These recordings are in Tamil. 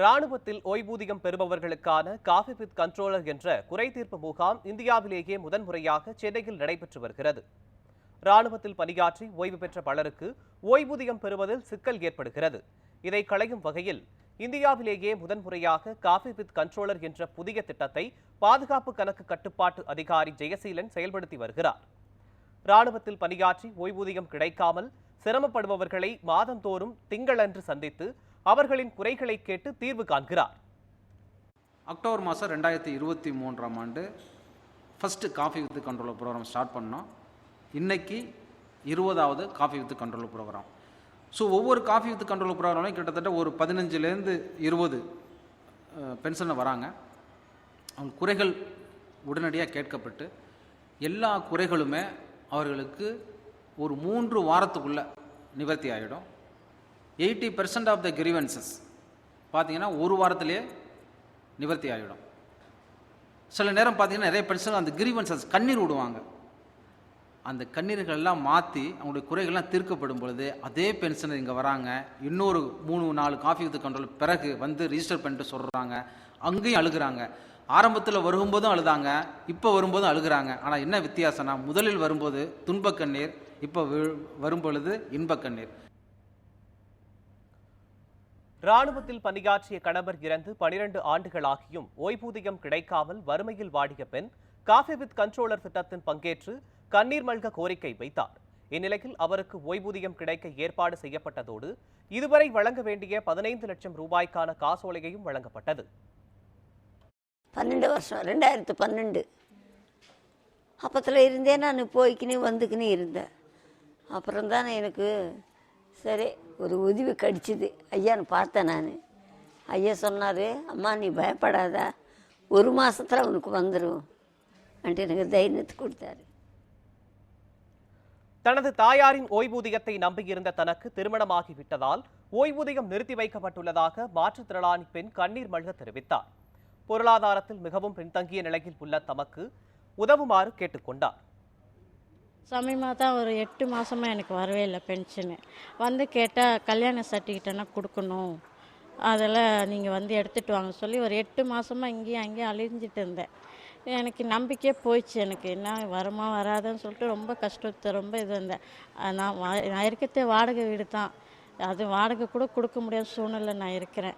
ராணுவத்தில் ஓய்வூதியம் பெறுபவர்களுக்கான காஃபி வித் கண்ட்ரோலர் என்ற குறைதீர்ப்பு முகாம் இந்தியாவிலேயே முதன்முறையாக சென்னையில் நடைபெற்று வருகிறது. ராணுவத்தில் பணியாற்றி ஓய்வு பெற்ற பலருக்கு ஓய்வூதியம் பெறுவதில் சிக்கல் ஏற்படுகிறது. இதை களையும் வகையில் இந்தியாவிலேயே முதன்முறையாக காஃபி வித் கண்ட்ரோலர் என்ற புதிய திட்டத்தை பாதுகாப்பு கணக்கு கட்டுப்பாட்டு அதிகாரி ஜெயசீலன் செயல்படுத்தி வருகிறார். ராணுவத்தில் பணியாற்றி ஓய்வூதியம் கிடைக்காமல் சிரமப்படுபவர்களை மாதந்தோறும் திங்களன்று சந்தித்து அவர்களின் குறைகளை கேட்டு தீர்வு காண்கிறார். அக்டோபர் மாதம் ரெண்டாயிரத்தி இருபத்தி மூன்றாம் ஆண்டு first coffee with control programme start பண்ணோம். இன்னைக்கு இருபதாவது coffee with control programme so ஒவ்வொரு காஃபி வித் கண்ட்ரோல் ப்ரோக்ராம்லையும் கிட்டத்தட்ட ஒரு பதினஞ்சுலேருந்து இருபது பென்ஷனில் வராங்க. அவங்க குறைகள் உடனடியாக கேட்கப்பட்டு எல்லா குறைகளுமே அவர்களுக்கு ஒரு மூன்று வாரத்துக்குள்ளே நிவர்த்தி ஆகிடும் eighty percent of the grievances பார்த்தீங்கன்னா ஒரு வாரத்திலே நிவர்த்தி ஆகிடும் சில நேரம் பார்த்தீங்கன்னா நிறைய பென்ஷன் அந்த கிரிவன்சஸ் கண்ணீர் விடுவாங்க. அந்த கண்ணீர்கள் எல்லாம் மாற்றி அவங்களுடைய குறைகள்லாம் தீர்க்கப்படும் பொழுது அதே பென்ஷனர் இங்கே வராங்க இன்னொரு மூணு நாலு காஃபி வித் கண்ட்ரோல் பிறகு வந்து ரிஜிஸ்டர் பண்ணிட்டு சொல்கிறாங்க அங்கேயும் அழுகுறாங்க. ஆரம்பத்தில் வரும்போதும் அழுதாங்க இப்போ வரும்போதும் அழுகுறாங்க. ஆனால் என்ன வித்தியாசம்னா முதலில் வரும்போது துன்பக்கண்ணீர் இப்போ வரும் பொழுது கண்ணீர் ராணுவத்தில் பணியாற்றிய கணவர் இறந்து பனிரெண்டு ஆண்டுகளாகியும் ஓய்வூதியம் கிடைக்காமல் வறுமையில் வாடிய பெண் காஃபி வித் கண்ட்ரோலர் திட்டத்தில் பங்கேற்று கண்ணீர் மல்க கோரிக்கை வைத்தார். இந்நிலையில் அவருக்கு ஓய்வூதியம் கிடைக்க ஏற்பாடு செய்யப்பட்டதோடு இதுவரை வழங்க வேண்டிய பதினைந்து லட்சம் ரூபாய்க்கான காசோலையையும் வழங்கப்பட்டது. பன்னெண்டு வருஷம் ரெண்டாயிரத்து பன்னெண்டு. அப்பத்தில் இருந்தே நான் போய்க்கினே வந்துக்கினே இருந்தேன். அப்புறம் தான் எனக்கு சரி ஒரு உதவி கடிச்சிது. ஐயான்னு பார்த்தேன் நான். ஐயா சொன்னார் அம்மா நீ பயப்படாத. ஒரு மாதத்தில் உனக்கு வந்துடும் அன்ட்டு எனக்கு தைரியத்தை கொடுத்தாரு. தனது தாயாரின் ஓய்வூதியத்தை நம்பியிருந்த தனக்கு திருமணமாகிவிட்டதால் ஓய்வூதியம் நிறுத்தி வைக்கப்பட்டுள்ளதாக மாற்றுத்திறனாளி பெண் கண்ணீர் மல்க தெரிவித்தார். பொருளாதாரத்தில் மிகவும் பின்தங்கிய நிலையில் உள்ள தமக்கு உதவுமாறு கேட்டுக்கொண்டார். சமயமாக தான் ஒரு எட்டு மாதமாக எனக்கு வரவே இல்லை பென்ஷனு வந்து கேட்டால் கல்யாண சர்டிஃபிகேட்னா கொடுக்கணும். அதெல்லாம் நீங்கள் வந்து எடுத்துகிட்டு வாங்க சொல்லி ஒரு எட்டு மாதமாக இங்கேயும் அங்கேயும் அழிஞ்சிட்டு இருந்தேன். எனக்கு நம்பிக்கையே போயிடுச்சு எனக்கு. என்ன வருமா வராதுன்னு சொல்லிட்டு ரொம்ப கஷ்டத்தை ரொம்ப இது இருந்தேன். நான் வா- நான் இருக்கிறதே வாடகை வீடு தான். அது வாடகை கூட கொடுக்க முடியாத சூழ்நிலை நான் இருக்கிறேன்.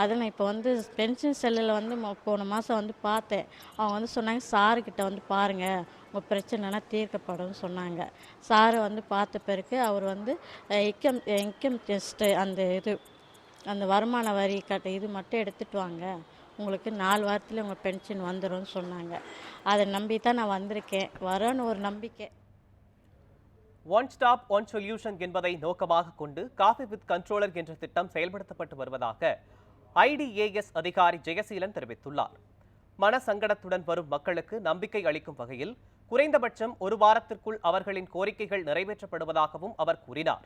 அதில் நான் இப்போ வந்து பென்ஷன் செல்லில் வந்து போன மாதம் வந்து பார்த்தேன். அவங்க வந்து சொன்னாங்க சாருக்கிட்ட வந்து பாருங்கள் உங்கள் பிரச்சனைனா தீர்க்கப்படும் சொன்னாங்க. சாரை வந்து பார்த்த பிறகு அவர் வந்து இன்கம் இன்கம் டெஸ்ட்டு அந்த இது அந்த வருமான வரி கட்ட இது மட்டும் எடுத்துகிட்டு வாங்க. உங்களுக்கு நாலு வாரத்தில் உங்கள் பென்ஷன் வந்துடும்னு சொன்னாங்க. அதை நம்பி தான் நான் வந்திருக்கேன். வரேன்னு ஒரு நம்பிக்கை. ஒன் ஸ்டாப் ஒன் சொல்யூஷன் என்பதை நோக்கமாக கொண்டு காஃபி வித் கண்ட்ரோலர் என்ற திட்டம் செயல்படுத்தப்பட்டு வருவதாக ஐடிஏஎஸ் அதிகாரி ஜெயசீலன் தெரிவித்துள்ளார். மன சங்கடத்துடன் வரும் மக்களுக்கு நம்பிக்கை அளிக்கும் வகையில் குறைந்தபட்சம் ஒரு வாரத்திற்குள் அவர்களின் கோரிக்கைகள் நிறைவேற்றப்படுவதாகவும் அவர் கூறினார்.